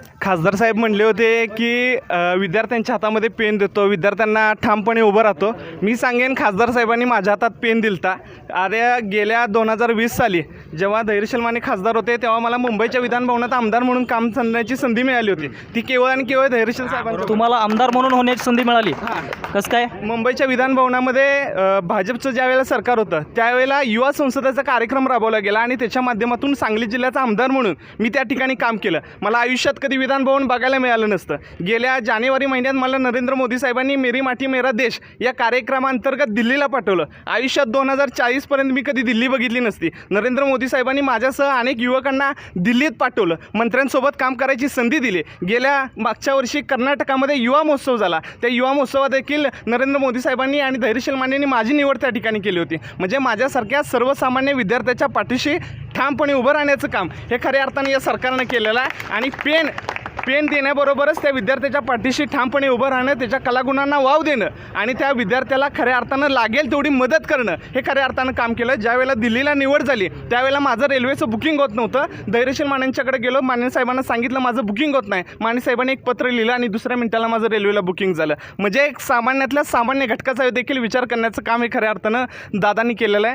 Yeah. खासदार साहेब म्हणले होते की अ, विद्यार्थ्यांच्या हातामध्ये पेन देतो विद्यार्थ्यांना ठामपणे उभं राहतो. मी सांगेन खासदार साहेबांनी माझ्या हातात पेन दिलता. अरे गेल्या दोन हजार वीस साली जेव्हा धैर्यशील माने खासदार होते तेव्हा मला मुंबईच्या विधानभवनात आमदार म्हणून काम करण्याची संधी मिळाली होती. ती केवळ आणि केवळ धैर्यशील साहेबांच्या तुम्हाला आमदार म्हणून होण्याची संधी मिळाली. कसं काय? मुंबईच्या विधानभवनामध्ये अ, भाजपचं ज्या वेळेला सरकार होतं त्यावेळेला युवा संसदेचा कार्यक्रम राबवला गेला आणि त्याच्या माध्यमातून सांगली जिल्ह्याचा आमदार म्हणून मी त्या ठिकाणी काम केलं. मला आयुष्यात कधी विधानभवन बघायला मिळालं नसतं. गेल्या जानेवारी महिन्यात मला नरेंद्र मोदी साहेबांनी मेरी माटी मेरा देश या कार्यक्रमांतर्गत दिल्लीला पाठवलं. आयुष्यात दोन हजार चाळीसपर्यंत मी कधी दिल्ली बघितली नसती. नरेंद्र मोदी साहेबांनी माझ्यासह अनेक युवकांना दिल्लीत पाठवलं. मंत्र्यांसोबत काम करायची संधी दिली. गेल्या मागच्या वर्षी कर्नाटकामध्ये युवा महोत्सव झाला. त्या युवा महोत्सवात देखील नरेंद्र मोदी साहेबांनी आणि धैर्यशील मानेंनी माझी निवड त्या ठिकाणी केली होती. म्हणजे माझ्यासारख्या सर्वसामान्य विद्यार्थ्याच्या पाठीशी ठामपणे उभं राहण्याचं काम हे खऱ्या अर्थाने या सरकारनं केलेलं आहे. आणि पेन पेन देण्याबरोबरच त्या विद्यार्थ्याच्या पाठीशी ठामपणे उभं राहणं त्याच्या कलागुणांना वाव देणं आणि त्या विद्यार्थ्याला खऱ्या अर्थानं लागेल तेवढी मदत करणं हे खऱ्या अर्थानं काम केलं. ज्यावेळेला दिल्लीला निवड झाली त्यावेळेला माझं रेल्वेचं बुकिंग होत नव्हतं. धैर्यशील मानेंच्याकडे गेलो माने साहेबांना सांगितलं माझं बुकिंग होत नाही. माने साहेबांनी एक पत्र लिहिलं आणि दुसऱ्या मिनिटाला माझं रेल्वेला बुकिंग झालं. म्हणजे एक सामान्यातल्या सामान्य घटकाचा देखील विचार करण्याचं काम हे खऱ्या अर्थानं दादांनी केलेलं आहे.